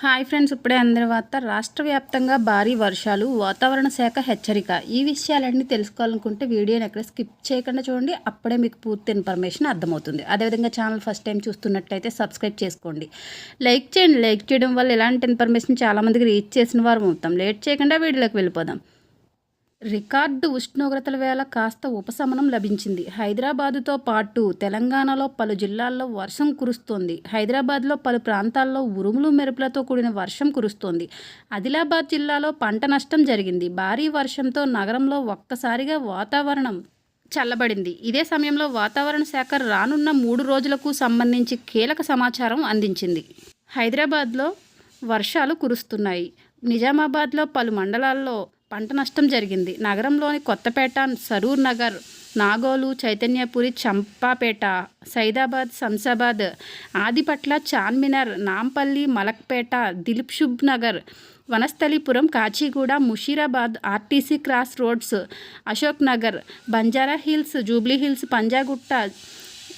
Hi friends ఇప్పుడే అందరి వార్త. రాష్ట్ర వ్యాప్తంగా భారీ వర్షాలు వాతావరణ శాఖ హెచ్చరిక. ఈ విషయాలన్నీ తెలుసుకోవాలనుకుంటే వీడియోని ఎక్కడ స్కిప్ చేయకుండా చూడండి. అప్పుడే మీకు పూర్తి ఇన్ఫర్మేషన్ అర్థమవుతుంది. అదేవిధంగా ఛానల్ ఫస్ట్ టైం చూస్తున్నట్టయితే సబ్స్క్రైబ్ చేసుకోండి. లైక్ చేయండి. లైక్ చేయడం వల్ల ఇలాంటి ఇన్ఫర్మేషన్ చాలామందికి రీచ్ చేసిన వారు అవుతాం. లేట్ చేయకుండా వీడియోలోకి వెళ్ళిపోదాం. రికార్డు ఉష్ణోగ్రతల వేళ కాస్త ఉపశమనం లభించింది. హైదరాబాదుతో పాటు తెలంగాణలో పలు జిల్లాల్లో వర్షం కురుస్తోంది. హైదరాబాద్లో పలు ప్రాంతాల్లో ఉరుములు మెరుపులతో కూడిన వర్షం కురుస్తోంది. ఆదిలాబాద్ జిల్లాలో పంట నష్టం జరిగింది. భారీ వర్షంతో నగరంలో ఒక్కసారిగా వాతావరణం చల్లబడింది. ఇదే సమయంలో వాతావరణ శాఖ రానున్న మూడు రోజులకు సంబంధించి కీలక సమాచారం అందించింది. హైదరాబాద్లో వర్షాలు కురుస్తున్నాయి. నిజామాబాద్లో పలు మండలాల్లో పంట నష్టం జరిగింది. నగరంలోని Kothapet Saroor Nagar Nagole Chaitanyapuri Champapet Saidabad Shamshabad Adibatla Charminar Nampally Malakpet Dilip Nagar Vanasthalipuram Kachiguda Musheerabad RTC cross roads Ashok Nagar Banjara Hills Jubilee Hills Panjagutta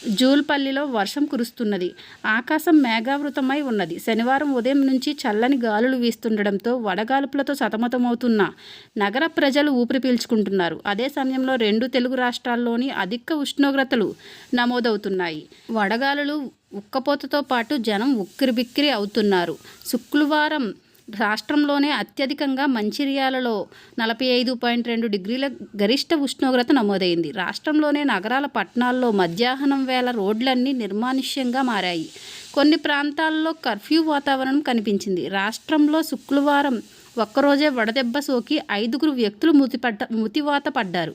జూల్పల్లిలో వర్షం కురుస్తున్నది. ఆకాశం మేఘావృతమై ఉన్నది. శనివారం ఉదయం నుంచి చల్లని గాలులు వీస్తుండడంతో వడగాలుపులతో సతమతమవుతున్న నగర ప్రజలు ఊపిరి పీల్చుకుంటున్నారు. అదే సమయంలో రెండు తెలుగు రాష్ట్రాల్లోని అధిక ఉష్ణోగ్రతలు నమోదవుతున్నాయి. వడగాలులు ఉక్కపోతతో పాటు జనం ఉక్కిరిబిక్కిరి అవుతున్నారు. శుక్రవారం రాష్ట్రంలోనే అత్యధికంగా మంచిర్యాలలో నలభై ఐదు పాయింట్ రెండు డిగ్రీల గరిష్ట ఉష్ణోగ్రత నమోదైంది. రాష్ట్రంలోనే నగరాల పట్టణాల్లో మధ్యాహ్నం వేళ రోడ్లన్నీ నిర్మానుష్యంగా మారాయి. కొన్ని ప్రాంతాల్లో కర్ఫ్యూ వాతావరణం కనిపించింది. రాష్ట్రంలో శుక్రవారం ఒక్కరోజే వడదెబ్బ సోకి ఐదుగురు వ్యక్తులు మృతిపడ్డ మృతివాత పడ్డారు.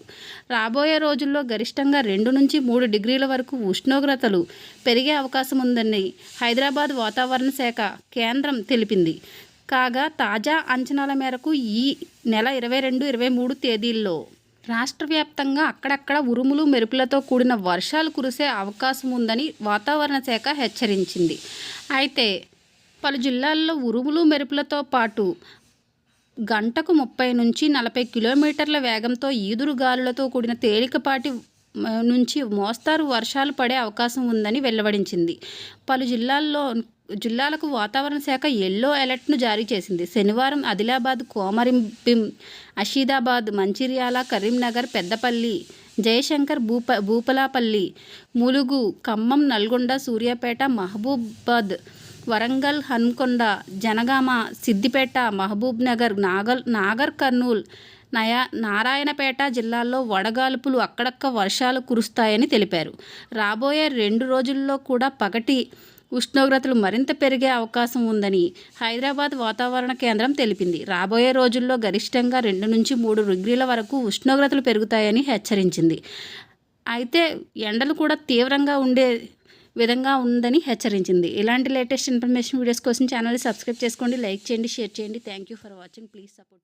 రాబోయే రోజుల్లో గరిష్టంగా రెండు నుంచి మూడు డిగ్రీల వరకు ఉష్ణోగ్రతలు పెరిగే అవకాశం ఉందని హైదరాబాద్ వాతావరణ శాఖ కేంద్రం తెలిపింది. కాగా తాజా అంచనాల మేరకు ఈ నెల ఇరవై రెండు ఇరవై మూడు తేదీల్లో రాష్ట్ర వ్యాప్తంగా అక్కడక్కడ ఉరుములు మెరుపులతో కూడిన వర్షాలు కురిసే అవకాశం ఉందని వాతావరణ శాఖ హెచ్చరించింది. అయితే పలు జిల్లాల్లో ఉరుములు మెరుపులతో పాటు గంటకు ముప్పై నుంచి నలభై కిలోమీటర్ల వేగంతో ఈదురు గాలులతో కూడిన తేలికపాటి నుంచి మోస్తారు వర్షాలు పడే అవకాశం ఉందని వెల్లడించింది. పలు జిల్లాల్లో జిల్లాలకు వాతావరణ శాఖ ఎల్లో అలర్ట్ను జారీ చేసింది. శనివారం ఆదిలాబాద్ కోమరింపిం అషీదాబాద్ మంచిర్యాల కరీంనగర్ పెద్దపల్లి జయశంకర్ భూప భూపలాపల్లి ములుగు ఖమ్మం నల్గొండ సూర్యాపేట మహబూబాద్ వరంగల్ హన్కొండ జనగామ సిద్దిపేట మహబూబ్ నగర్ నాగల్ నాగర్ కర్నూల్ నయా నారాయణపేట జిల్లాల్లో వడగాల్పులు అక్కడక్క వర్షాలు కురుస్తాయని తెలిపారు. రాబోయే రెండు రోజుల్లో కూడా పగటి ఉష్ణోగ్రతలు మరింత పెరిగే అవకాశం ఉందని హైదరాబాద్ వాతావరణ కేంద్రం తెలిపింది. రాబోయే రోజుల్లో గరిష్టంగా రెండు నుంచి మూడు డిగ్రీల వరకు ఉష్ణోగ్రతలు పెరుగుతాయని హెచ్చరించింది. అయితే ఎండలు కూడా తీవ్రంగా ఉండే విధంగా ఉందని హెచ్చరించింది. ఇలాంటి లేటెస్ట్ ఇన్ఫర్మేషన్ వీడియోస్ కోసం ఛానల్ని సబ్స్క్రైబ్ చేసుకోండి లైక్ చేయండి షేర్ చేయండి. Thank you for watching please support